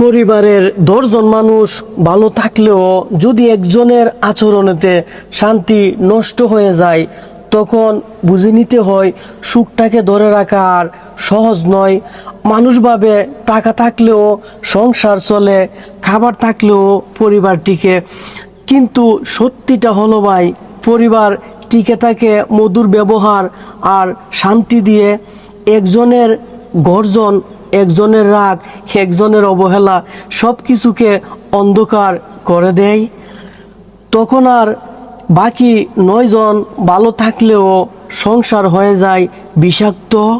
পরিবারের দশজন মানুষ ভালো থাকলেও যদি একজনের আচরণেতে শান্তি নষ্ট হয়ে যায়, তখন বুঝে নিতে হয় সুখটাকে ধরে রাখা আর সহজ নয়। মানুষভাবে টাকা থাকলেও সংসার চলে, খাবার থাকলেও পরিবার টিকে। কিন্তু সত্যিটা হলো ভাই, পরিবার টিকে থাকে মধুর ব্যবহার আর শান্তি দিয়ে। একজনের গর্জন একজনের রাগ, একজনের অবহেলা সব কিছুকে অন্ধকার করে দেয়। তখন আর বাকি নয়জন ভালো থাকলেও সংসার হয়ে যায় বিষাক্ত।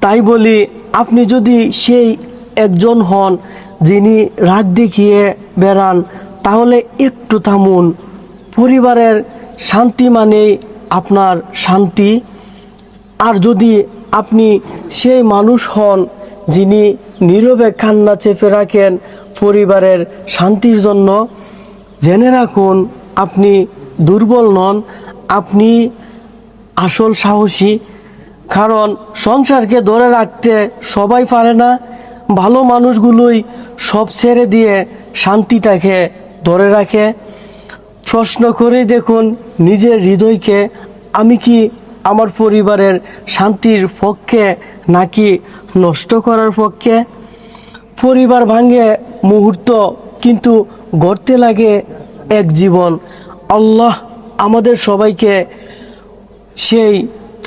তাই বলি, আপনি যদি সেই একজন হন যিনি রাগ দেখিয়ে বেড়ান, তাহলে একটু থামুন। পরিবারের শান্তি মানেই আপনার শান্তি। আর যদি আপনি সেই মানুষ হন যিনি নীরবে কান্না চেপে রাখেন পরিবারের শান্তির জন্য। জেনে রাখুন, আপনি দুর্বল নন, আপনি আসল সাহসী। কারণ সংসারকে ধরে রাখতে সবাই পারে না। ভালো মানুষগুলোই সব ছেড়ে দিয়ে শান্তিটাকে ধরে রাখে। প্রশ্ন করে দেখুন, নিজের হৃদয়কে আমি কি আমার পরিবারের শান্তির পক্ষে নাকি নষ্ট করার পক্ষে? পরিবার ভাঙে মুহূর্ত, কিন্তু গড়তে লাগে এক জীবন। আল্লাহ আমাদের সবাইকে সেই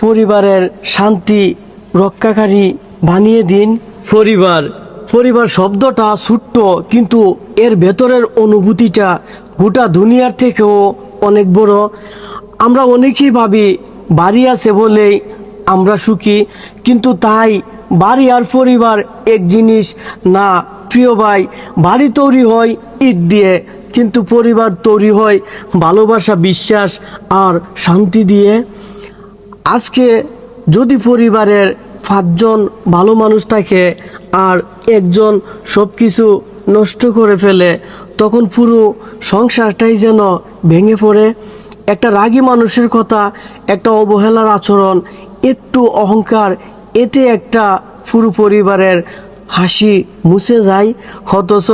পরিবারের শান্তি রক্ষাকারী বানিয়ে দিন। পরিবার পরিবার শব্দটা ছোট্ট, কিন্তু এর ভেতরের অনুভূতিটা গোটা দুনিয়ার থেকেও অনেক বড়। আমরা অনেকেই ভাবি বাড়ি আছে বলেই আমরা সুখী। কিন্তু তাই বাড়ি আর পরিবার এক জিনিস না, প্রিয় ভাই, বাড়ি তৈরি হয় ইট দিয়ে, কিন্তু পরিবার তৈরি হয় ভালোবাসা, বিশ্বাস আর শান্তি দিয়ে। আজকে যদি পরিবারের পাঁচজন ভালো মানুষ থাকে আর একজন সব কিছু নষ্ট করে ফেলে, তখন পুরো সংসারটাই যেন ভেঙে পড়ে। একটা রাগী মানুষের কথা, একটা অবহেলার আচরণ, একটু অহংকার, এতে একটা পুরো পরিবারের হাসি মুছে যায়। অথচ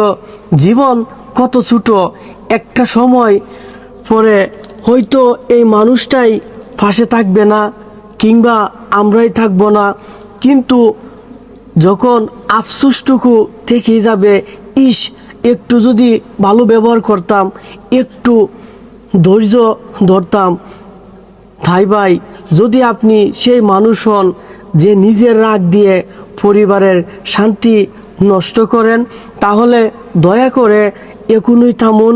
জীবন কত ছোট, একটা সময় পরে হয়তো এই মানুষটাই ফাঁসে থাকবে না, কিংবা আমরাই থাকব না। কিন্তু যখন আফসুসটুকু থেকেই যাবে, ইস, একটু যদি ভালো ব্যবহার করতাম, একটু ধৈর্য ধরতাম। তাই ভাই, যদি আপনি সেই মানুষ হন যে নিজের রাগ দিয়ে পরিবারের শান্তি নষ্ট করেন, তাহলে দয়া করে এখনই থামুন।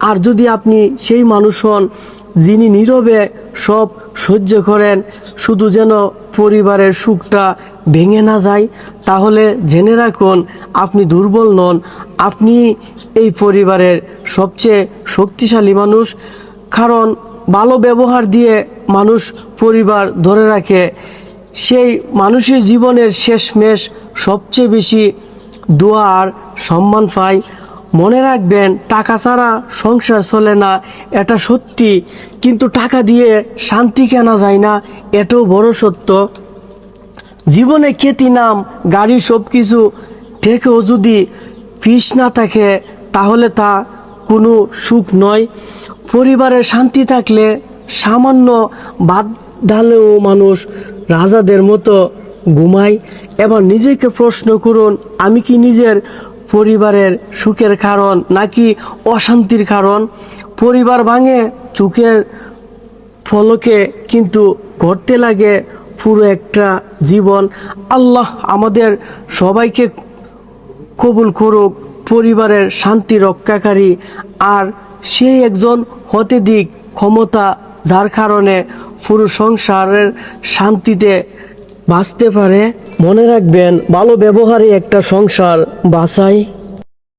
আর যদি আপনি সেই মানুষ হন যিনি নীরবে সব সহ্য করেন, শুধু যেন পরিবারের সুখটা ভেঙে না যায়, তাহলে জেনে রাখুন, আপনি দুর্বল নন। আপনি এই পরিবারের সবচেয়ে শক্তিশালী মানুষ। কারণ ভালো ব্যবহার দিয়ে মানুষ পরিবার ধরে রাখে। সেই মানুষের জীবনের শেষমেশ সবচেয়ে বেশি দোয়া আর সম্মান পায়। মনে রাখবেন, টাকা ছাড়া সংসার চলে না, এটা সত্যি। কিন্তু টাকা দিয়ে শান্তি কেনা যায় না? এটাও বড় সত্য। জীবনে খ্যাতি নাম, গাড়ি সব কিছু থেকেও যদি ফিস না থাকে, তাহলে তা কোনো সুখ নয়। পরিবারের শান্তি থাকলে সামান্য বাদ ডালেও মানুষ রাজাদের মতো ঘুমায়। এবার নিজেকে প্রশ্ন করুন, আমি কি নিজের পরিবারের সুখের কারণ নাকি অশান্তির কারণ? পরিবার ভাঙে, চোখের ফলকে কিন্তু ঘটতে লাগে পুরো একটা জীবন। আল্লাহ আমাদের সবাইকে কবুল করুক, পরিবারের শান্তি রক্ষাকারী। আর সেই একজন হতে দিক ক্ষমতা, যার কারণে পুরো সংসারের শান্তিতে বাঁচতে পারে। মনে রাখবেন ভালো ব্যবহারে একটা সংসার বাঁচায়